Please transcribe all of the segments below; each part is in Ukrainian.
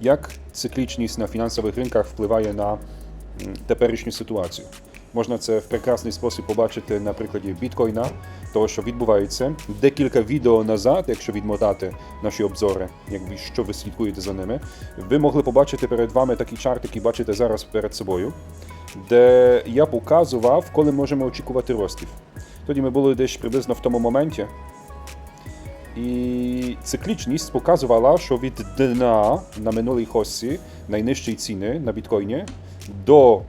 як циклічність на фінансових ринках впливає на теперішню ситуацію. Можна це в прекрасний спосіб побачити на прикладі біткоїна, того, що відбувається. Декілька відео назад, якщо відмотати наші обзори, якби що ви слідкуєте за ними, ви могли побачити перед вами такий чарт, який бачите зараз перед собою, де я показував, коли можемо очікувати ростів. Тоді ми були десь приблизно в тому моменті. І циклічність показувала, що від дна на минулій хосі найнижчої ціни на біткоїні до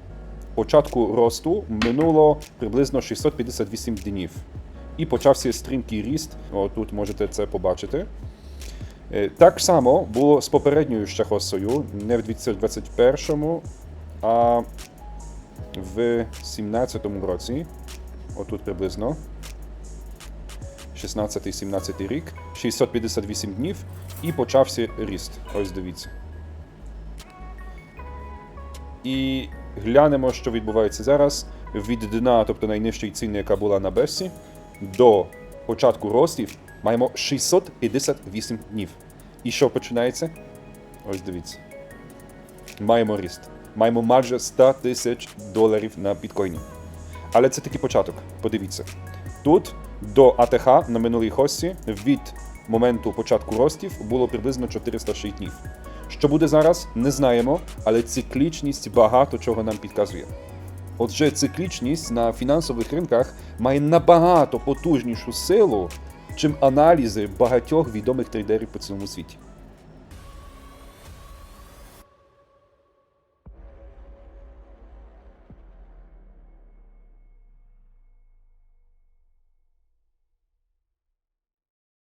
початку росту минуло приблизно 658 днів. І почався стрімкий ріст. О, тут можете це побачити. Е, Так само було з попередньою ще хосою, не в 2021, а в 2017 році. Отут приблизно. 16-17 рік, 658 днів, і почався ріст. Ось дивіться. І глянемо, що відбувається зараз. Від дна, тобто найнижчої ціни, яка була на Бесі, до початку ростів маємо 658 днів. І що починається? Ось дивіться. Маємо ріст. Маємо майже 100 тисяч доларів на біткоїні. Але це тільки початок. Подивіться. Тут до АТХ на минулій хості від моменту початку ростів було приблизно 406 днів. Що буде зараз, не знаємо, але циклічність багато чого нам підказує. Отже, циклічність на фінансових ринках має набагато потужнішу силу, чим аналізи багатьох відомих трейдерів по цілому світі.